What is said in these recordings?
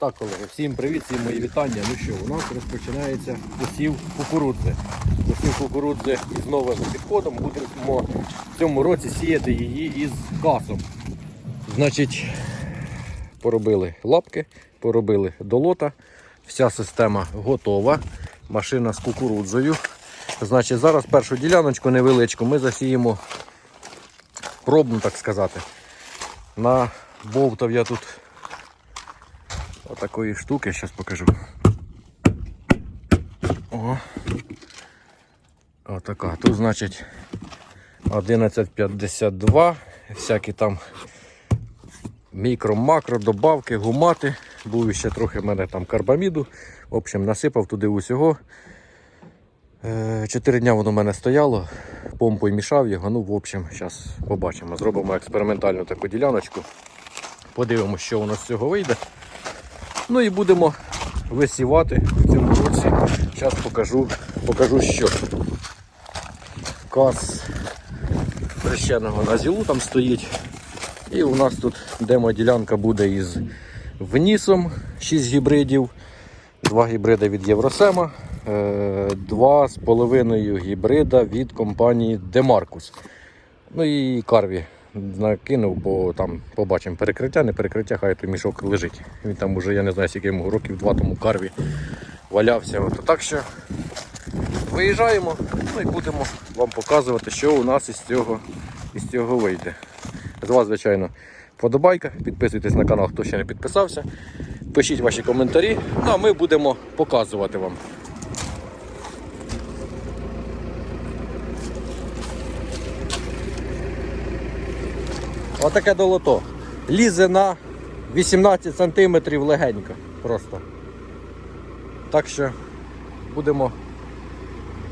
Так, колеги, всім привіт, всім мої вітання. Ну що, у нас розпочинається посів кукурудзи. Посів кукурудзи із новим підходом. Будемо в цьому році сіяти її із касом. Значить, поробили лапки, поробили долота. Вся система готова. Машина з кукурудзою. Значить, зараз першу діляночку невеличку ми засіємо пробну, так сказати. На бовтав я тут отакої штуки, зараз покажу. Ого. Отака. Тут, значить, 1152, всякі там мікро-макро, добавки, гумати. Був ще трохи в мене там карбаміду. В общем, насипав туди усього. Е, Чотири дня воно в мене стояло, помпою мішав його. Ну, в общем, зараз побачимо. Зробимо експериментальну таку діляночку. Подивимося, що у нас з цього вийде. Ну і будемо висівати в цьому році. Зараз покажу, покажу що. Каз хрещеного на зілу там стоїть. І у нас тут демо-ділянка буде із внісом 6 гібридів, 2 гібриди від Євросема, е, два з половиною гібрида від компанії Demarcus. Ну і Карві накинув, бо там побачимо перекриття, не перекриття, хай той мішок лежить. Він там уже, я не знаю, скільки йому років два тому карві валявся. От, так що виїжджаємо ну і будемо вам показувати, що у нас із цього, із цього вийде. З вас, звичайно, вподобайка, підписуйтесь на канал, хто ще не підписався. Пишіть ваші коментарі, ну а ми будемо показувати вам. Отаке долото. Лізе на 18 см легенько просто. Так що будемо,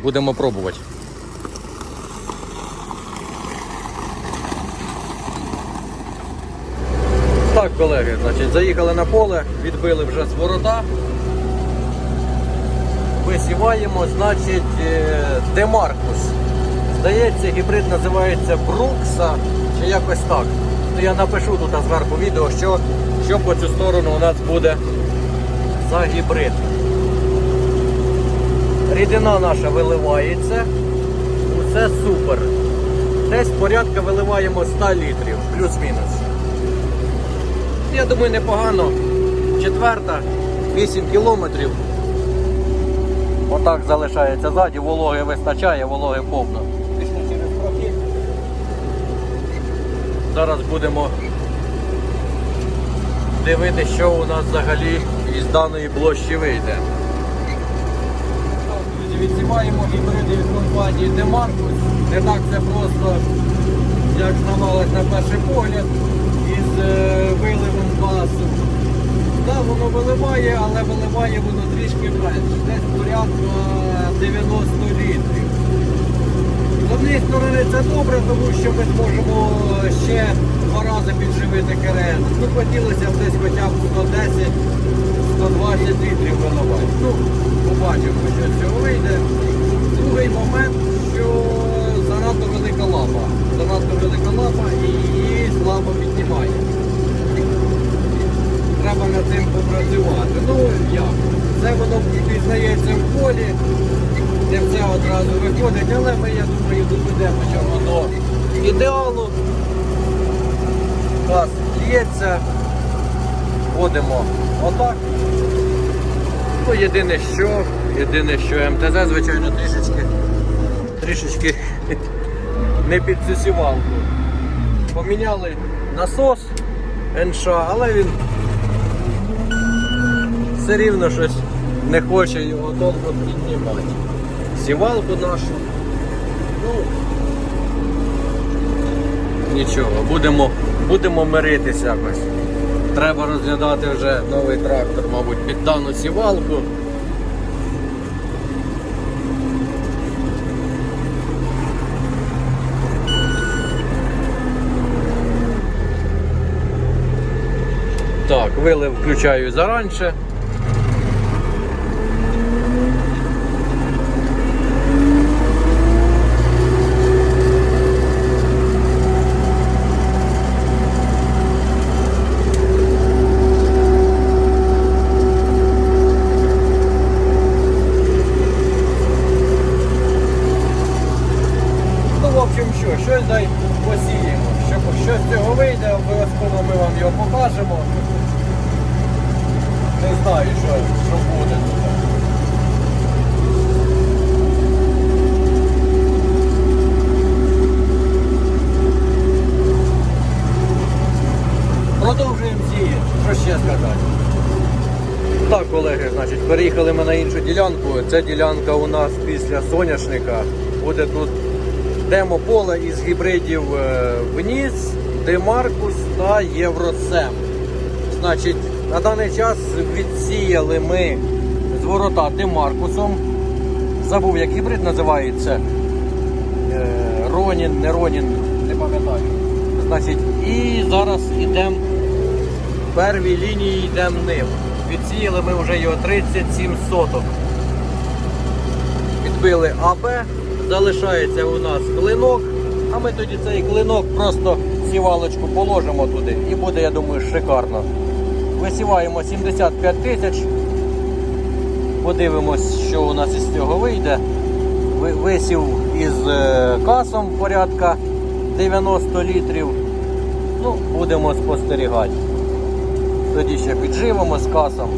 будемо пробувати. Так, колеги, значить, заїхали на поле, відбили вже з ворота. Висіваємо, значить, е, Демаркус. Здається, гібрид називається Брукса чи якось так. Я напишу тут зверху відео, що, що по цю сторону у нас буде за гібрид. Рідина наша виливається. Усе супер. Десь порядка виливаємо 100 літрів, плюс-мінус. Я думаю, непогано. Четверта, 8 кілометрів. Отак залишається ззаді, вологи вистачає, вологи повно. Зараз будемо дивитися, що у нас взагалі із даної площі вийде. Відсіваємо гібриди від компанії Demarcus. Не так це просто, як здавалось на перший погляд, із е, виливом газу. Так, воно виливає, але виливає воно трішки менше. Десь порядка 90 літрів. Однієї сторони це добре, тому що ми зможемо ще два рази підживити КРН. Ну, хотілося б десь хоча б 110-120 літрів виливати. Ну, побачимо, що з цього вийде. Другий момент, що занадто велика лапа. Занадто велика лапа і її слабо піднімає. Треба над цим попрацювати. Ну як? Це воно пізнається в полі, не все одразу виходить, але ми, я думаю, доведемо цього до ідеалу. Газ лється, ходимо отак. Ну, єдине що, єдине що МТЗ, звичайно, трішечки, трішечки не під цю сівалку. Поміняли насос НШ, але він все рівно щось не хоче його довго піднімати. Сівалку нашу. Ну, нічого, будемо, будемо миритися якось. Треба розглядати вже новий трактор, мабуть, під дану сівалку. Так, вилив включаю заранше. знаю, що, що буде тут. Продовжуємо сіяти. Що ще сказати? Так, колеги, значить, переїхали ми на іншу ділянку. Ця ділянка у нас після соняшника. Буде тут демо-поле із гібридів е, вніс, Демаркус та Євросем. Значить, на даний час відсіяли ми з ворота Демаркусом. Забув, як гібрид називається. Е, Ронін, не Ронін, не пам'ятаю. Значить, і зараз йдемо первій лінії йдемо ним. Відсіяли ми вже його 37 соток. Підбили АБ, залишається у нас клинок, а ми тоді цей клинок просто сівалочку положимо туди і буде, я думаю, шикарно. Висіваємо 75 тисяч. Подивимось, що у нас із цього вийде. Висів із е, касом порядка 90 літрів. Ну, будемо спостерігати. Тоді ще підживемо з касом.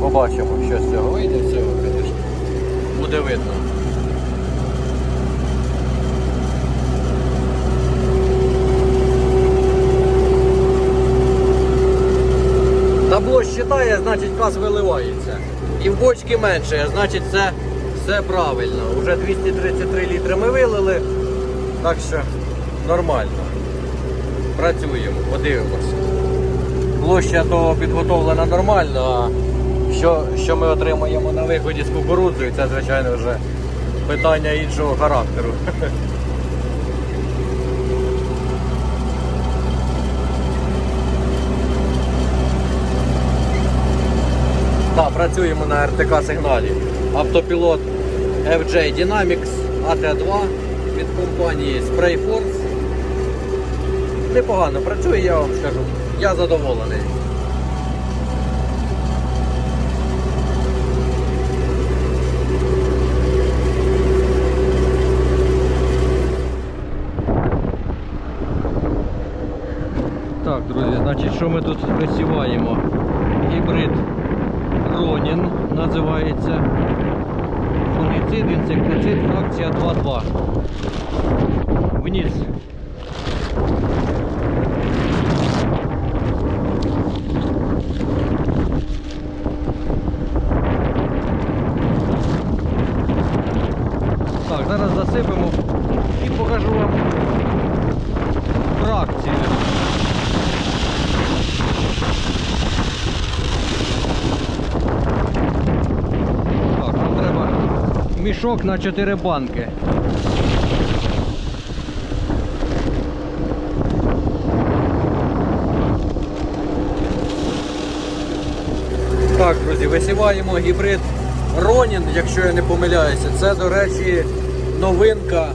Побачимо, що з цього вийде, з цього, звісно. Буде видно. Табло считає, значить кас виливається. І в бочки менше, значить це все правильно. Уже 233 літри ми вилили, так що нормально. Працюємо, подивимося. Площа то підготовлена нормально, а що, що ми отримаємо на виході з кукурудзою, це, звичайно, вже питання іншого характеру. Так, працюємо на РТК сигналі. Автопілот FJ Dynamics AT2 від компанії Sprayforce. Непогано працює, я вам скажу. Я задоволений. Так, друзі, значить, що ми тут висіваємо? Гібрид Ронін називається. Фунгіцид, інсектицид, фракція 2.2. Вниз. Так, зараз засипемо і покажу вам фракцію. Так, нам треба мішок на 4 банки. Так, друзі, висіваємо гібрид Ронін, якщо я не помиляюся. Це, до речі, новинка.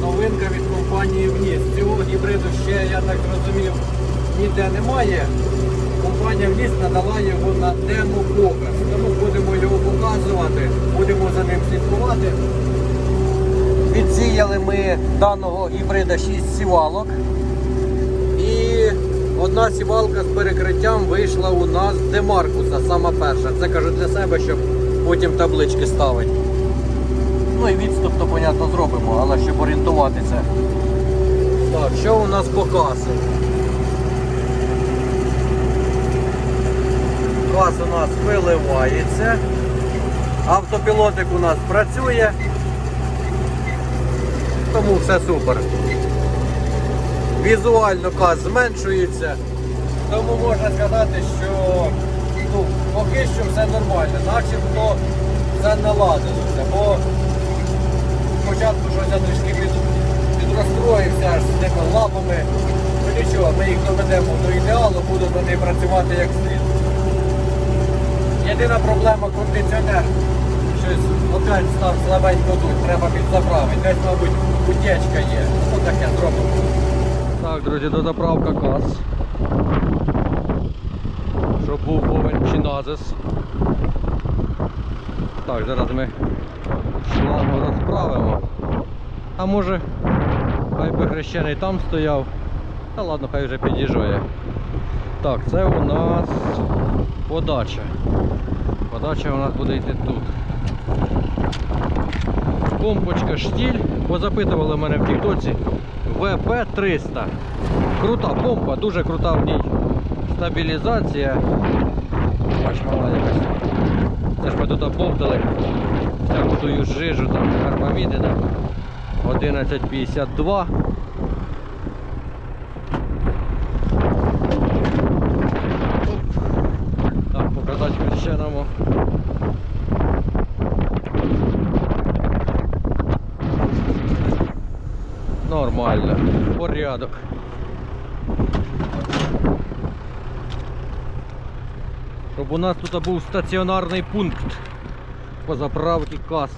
Новинка від компанії Вніс. Цього гібриду ще, я так зрозумів, ніде немає. Компанія Вніс надала його на демо-показ. Будемо його показувати, будемо за ним слідкувати. Відсіяли ми даного гібрида 6 сівалок. І одна сівалка з перекриттям вийшла у нас з Демаркуса, сама перша. Це кажу для себе, щоб потім таблички ставити. Ну і відступ, то, понятно, зробимо, але щоб орієнтуватися. Так, що у нас по? Кас у нас виливається. Автопілотик у нас працює. Тому все супер. Візуально каз зменшується. Тому можна сказати, що ну, поки що все нормально, начебто все наладилося. Бо спочатку щось я трішки під, підрозстроївся з тими лапами. Ну нічого, ми їх доведемо до ідеалу, буду вони працювати як слід. Єдина проблема кондиціонер. Щось опять став слабенько дуть, треба підзаправити. Десь, мабуть, утечка є. Ну таке зробимо. Так, друзі, дозаправка кас. Щоб був повен чиназис. Так, зараз ми шлангу розправимо. А може, хай би хрещений там стояв. Та ладно, хай вже під'їжджає. Так, це у нас подача. Подача у нас буде йти тут. Помпочка штіль. Позапитували мене в тіктоці. ВП-300. Крута помпа, дуже крута в ній стабілізація. Бач, мала якась. Це ж ми тут обовтали всяку жижу, там карбамідина. 1152. Оп. Так, показати хрещеному. Нормально, порядок. Щоб у нас тут був стаціонарний пункт по заправці кас.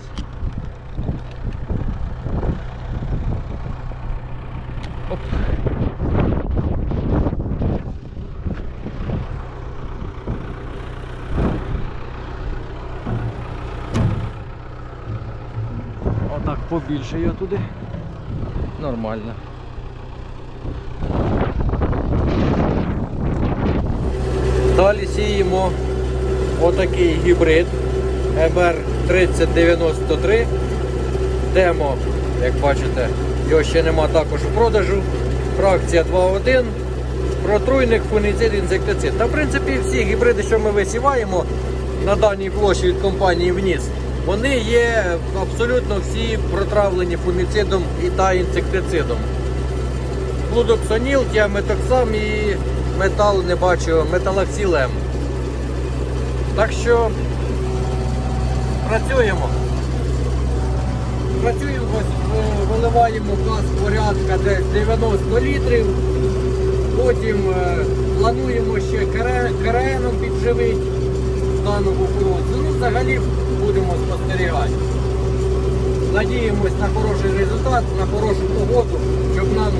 Оп. Отак побільше його туди. Нормально. Далі сіємо отакий гібрид MR3093. Демо, як бачите, його ще нема також у продажу. Фракція 2.1. Протруйник, фунгіцид, інсектицид. Та в принципі всі гібриди, що ми висіваємо на даній площі від компанії вниз, вони є абсолютно всі протравлені фунгіцидом і та інсектицидом. Плудоксоніл, тіаметоксам і метал не бачу, металоксилем. Так що працюємо. Працюємо, е, виливаємо газ порядка десь 90 літрів. Потім е, плануємо ще кереном підживити дану кукурудзу. Ну, взагалі будемо спостерігати. Надіємось на хороший результат, на хорошу погоду, щоб нам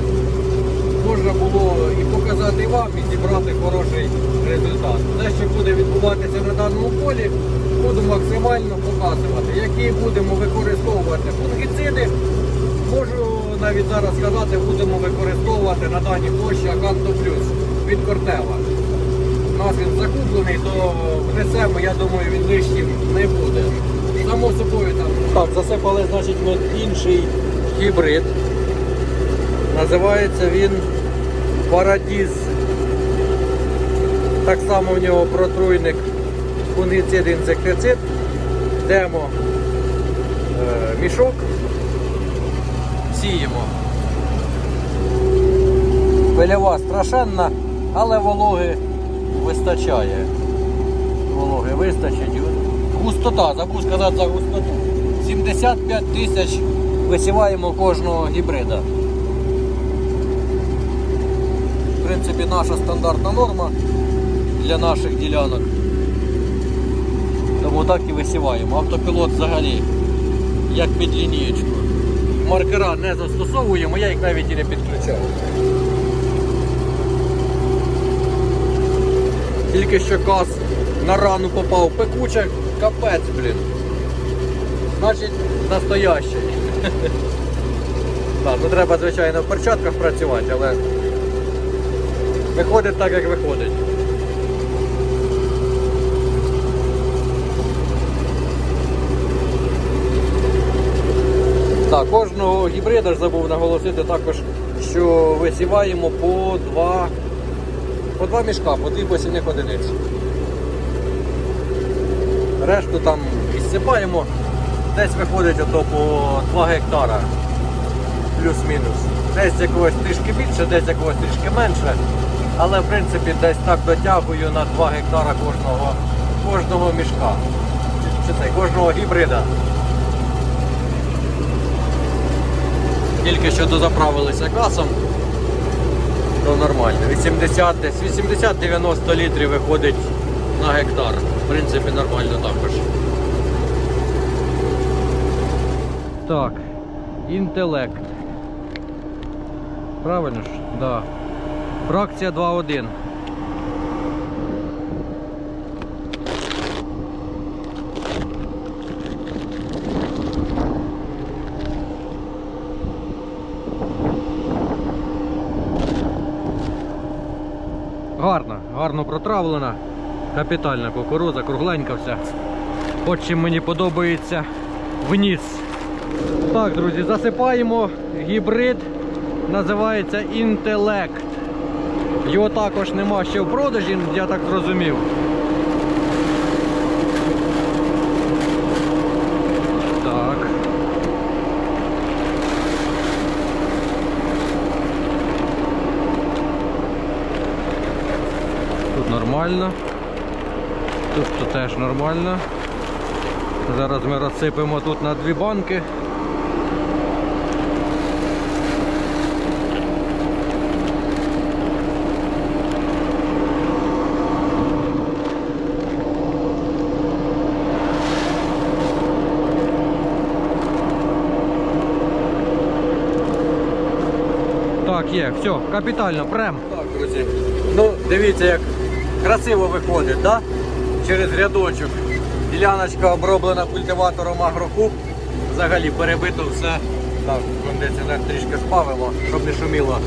можна було і показати вам, і зібрати хороший результат. Те, що буде відбуватися на даному полі, буду максимально показувати. Які будемо використовувати фунгіциди, можу навіть зараз сказати, будемо використовувати на даній площі Аканто Плюс від Кортева. У нас він закуплений, то внесемо, я думаю, він лишнім не буде. Само собою там. Так, засипали, значить, ми інший гібрид. Називається він Парадіз. Так само в нього протруйник фунгіцид, інсектицид. Демо е, мішок. Сіємо. Пильова страшенна, але вологи вистачає. Вологи вистачить. Густота, забув сказати за густоту. 75 тисяч висіваємо кожного гібрида. В принципі, наша стандартна норма для наших ділянок. Тому так і висіваємо. Автопілот взагалі як під лінієчку. Маркера не застосовуємо, я їх навіть і не підключаю. Тільки що каз на рану попав пекуче, капець, блін. Значить, настоящий. Так, ну треба, звичайно, в перчатках працювати, але виходить так, як виходить. Так, кожного гібрида ж забув наголосити також, що висіваємо по два, по два мішка, по дві посівних одиниці. Решту там відсипаємо, десь виходить ото по 2 гектара плюс-мінус. Десь якогось трішки більше, десь якогось трішки менше. Але в принципі десь так дотягую на 2 гектара кожного, кожного мішка. Чи це кожного гібрида. Тільки що дозаправилися газом, то нормально. 80, десь 80-90 літрів виходить на гектар. В принципі, нормально також. Так, інтелект. Правильно ж? Да. Фракція 2.1. Гарно, гарно протравлена. Капітальна кукуруза, кругленька вся. От чим мені подобається вниз. Так, друзі, засипаємо гібрид, називається інтелект. Його також нема ще в продажі, я так зрозумів. Так. Тут нормально. Тут теж нормально. Зараз ми розсипемо тут на дві банки. Так, є, все, капітально, прем. Так, друзі. Ну, дивіться, як красиво виходить, да? Через рядочок. Діляночка оброблена культиватором агрокуб. Взагалі перебито все. Так, кондиціонер трішки спавимо, щоб не шуміло.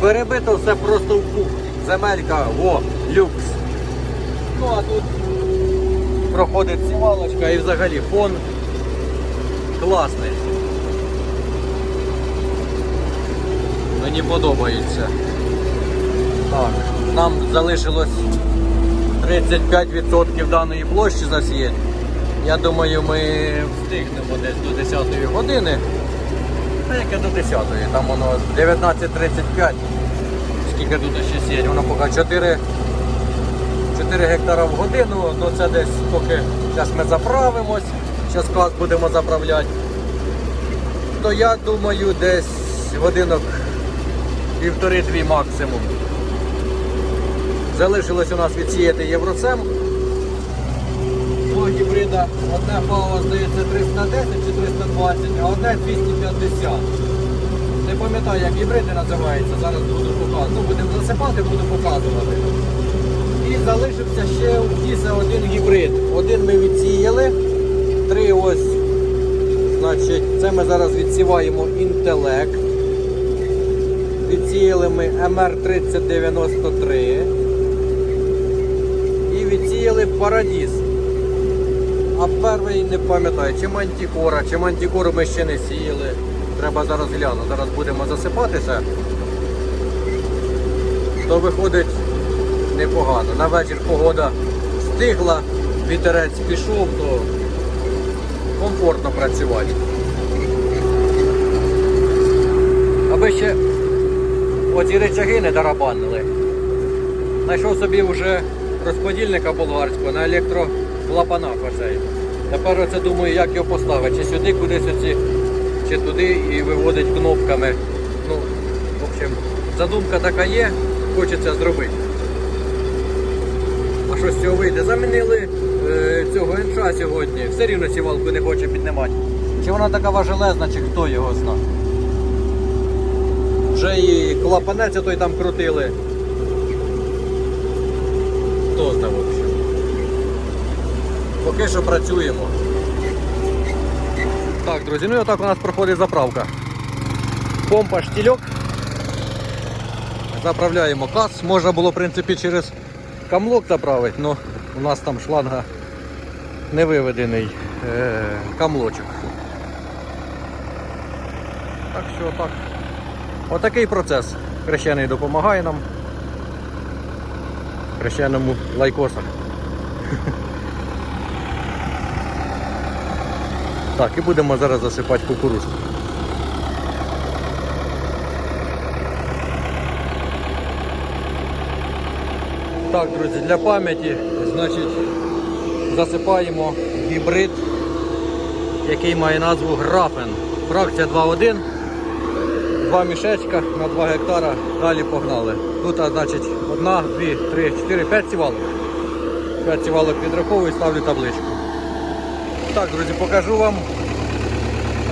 Перебито все просто в пух. Земелька, во, люкс. Ну а тут проходить сівалочка і взагалі фон класний. Мені подобається. Так, нам залишилось 35% даної площі засіяти. Я думаю, ми встигнемо десь до 10 години. Та яке до 10 там воно 19.35. Скільки тут ще сіять? Воно поки 4, 4 гектара в годину, ну це десь поки зараз ми заправимось, зараз клас будемо заправляти. То я думаю, десь годинок півтори-дві максимум. Залишилось у нас відсіяти Євросем. Два гібрида, одне ФАО здається 310 чи 320, а одне 250. Не пам'ятаю, як гібриди називаються, зараз буду показувати. Ну, будемо засипати, буду показувати. І залишився ще у Кіса один гібрид. Один ми відсіяли, три ось. Значить, це ми зараз відсіваємо інтелект. Відсіяли ми МР3093 і відсіяли Парадіс. А перший не пам'ятаю, чи мантікора, чи мантікору ми ще не сіяли. Треба зараз глянути. Зараз будемо засипатися. То виходить непогано. На вечір погода стигла, вітерець пішов, то комфортно працювати. Аби ще оці речаги не дарабанили. Знайшов собі вже розподільника болгарського на електроклапанах оцей. Тепер оце думаю, як його поставити. Чи сюди кудись оці, чи туди і виводить кнопками. Ну, в общем, задумка така є, хочеться зробити. А що з цього вийде? Замінили е, цього інша сьогодні. Все рівно сівалку не хоче піднімати. Чи вона така важелезна, чи хто його знає. Вже і клапанець той там крутили. Хто знає, в общем. Поки що працюємо. Так, друзі, ну і отак у нас проходить заправка. Помпа штільок. Заправляємо кас. Можна було, в принципі, через камлок заправити, але у нас там шланга не виведений е- камлочок. Так що так. Отакий процес. Хрещений допомагає нам. Хрещеному лайкосам. Так, і будемо зараз засипати кукурузку. Так, друзі, для пам'яті, значить, засипаємо гібрид, який має назву Графен. Фракція 2.1. Два мішечка на 2 гектара, далі погнали. Тут, а, значить, одна, дві, три, чотири, п'ять сівалок. П'ять сівалок підраховую, ставлю табличку. Так, друзі, покажу вам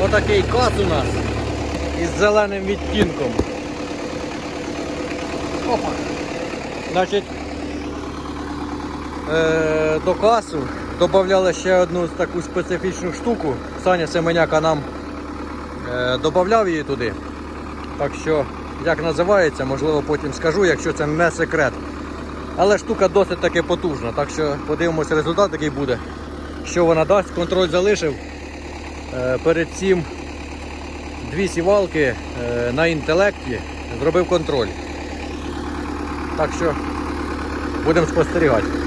отакий кас у нас із зеленим відтінком. Опа. Значить, е, до касу додавали ще одну таку специфічну штуку. Саня Семеняка нам е, додавав її туди. Так що, як називається, можливо потім скажу, якщо це не секрет. Але штука досить таки потужна, так що подивимося результат, який буде. Що вона дасть. Контроль залишив. Е, Перед цим дві сівалки е, на інтелекті зробив контроль. Так що будемо спостерігати.